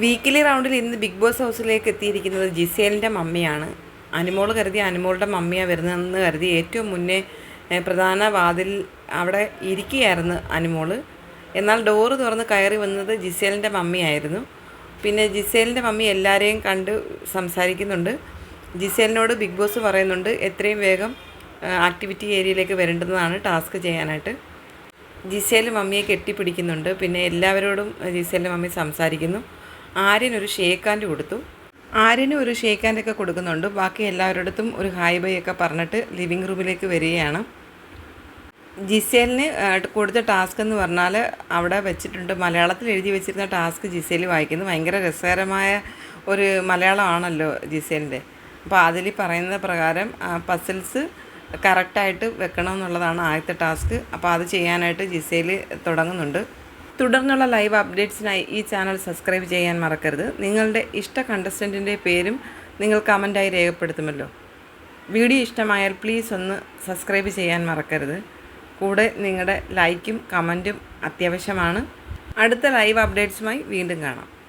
Weekly റൗണ്ടിൽ ഇന്ന് big boss ഹൗസിലേക്ക് എത്തിയിരിക്കുന്നത് ജിസേലിന്റെ മമ്മിയാണ്. അനുമോൾ കരുതി അനുമോളുടെ മമ്മിയാണ് വരുന്നതെന്ന് കരുതി ഏറ്റവും മുന്നേ പ്രധാന വാതിൽ അവിടെ ഇരിക്കുകയായിരുന്നു അനുമോൾ എന്നാൽ ഡോറ് തുറന്ന് കയറി വന്നത് ജിസേലിന്റെ മമ്മിയായിരുന്നു. പിന്നെ ജിസേലിന്റെ മമ്മി എല്ലാവരെയും കണ്ട് സംസാരിക്കുന്നുണ്ട്. ജിസേലിനോട് ബിഗ് ബോസ് പറയുന്നുണ്ട് എത്രയും വേഗം ആക്ടിവിറ്റി ഏരിയയിലേക്ക് വരേണ്ടതാണ് ടാസ്ക് ചെയ്യാനായിട്ട്. ജിസേൽ മമ്മിയെ കെട്ടിപ്പിടിക്കുന്നുണ്ട്. പിന്നെ എല്ലാവരോടും ജിസേലിന്റെ മമ്മി സംസാരിക്കുന്നു. ആര്യൻ ഒരു ഷേക്ക് ഹാൻഡ് കൊടുത്തു. ആര്യനും ഒരു ഷേക്ക് ഒക്കെ കൊടുക്കുന്നുണ്ട്. ബാക്കി എല്ലാവരോടത്തും ഒരു ഹായ് ബൈ ഒക്കെ പറഞ്ഞിട്ട് ലിവിങ് റൂമിലേക്ക് വരികയാണ്. ജിസേലിന് കൊടുത്ത ടാസ്ക് എന്ന് പറഞ്ഞാൽ അവിടെ വെച്ചിട്ടുണ്ട്. മലയാളത്തിൽ എഴുതി വെച്ചിരുന്ന ടാസ്ക് ജിസേൽ വായിക്കുന്നു. ഭയങ്കര രസകരമായ ഒരു മലയാളമാണല്ലോ ജിസേലിന്റെ. അപ്പോൾ അതിൽ പറയുന്ന പ്രകാരം പസിൽസ് കറക്റ്റായിട്ട് വെക്കണം എന്നുള്ളതാണ് ആദ്യത്തെ ടാസ്ക്. അപ്പോൾ അത് ചെയ്യാനായിട്ട് ജിസേൽ തുടങ്ങുന്നുണ്ട്. തുടർന്നുള്ള ലൈവ് അപ്ഡേറ്റ്സിനായി ഈ ചാനൽ സബ്സ്ക്രൈബ് ചെയ്യാൻ മറക്കരുത്. നിങ്ങളുടെ ഇഷ്ട കണ്ടസ്റ്റന്റിന്റെ പേരും നിങ്ങൾ കമന്റായി രേഖപ്പെടുത്തുമല്ലോ. വീഡിയോ ഇഷ്ടമായാൽ പ്ലീസ് ഒന്ന് സബ്സ്ക്രൈബ് ചെയ്യാൻ മറക്കരുത്. കൂടെ നിങ്ങളുടെ ലൈക്കും കമന്റും അത്യാവശ്യമാണ്. അടുത്ത ലൈവ് അപ്ഡേറ്റ്സുമായി വീണ്ടും കാണാം.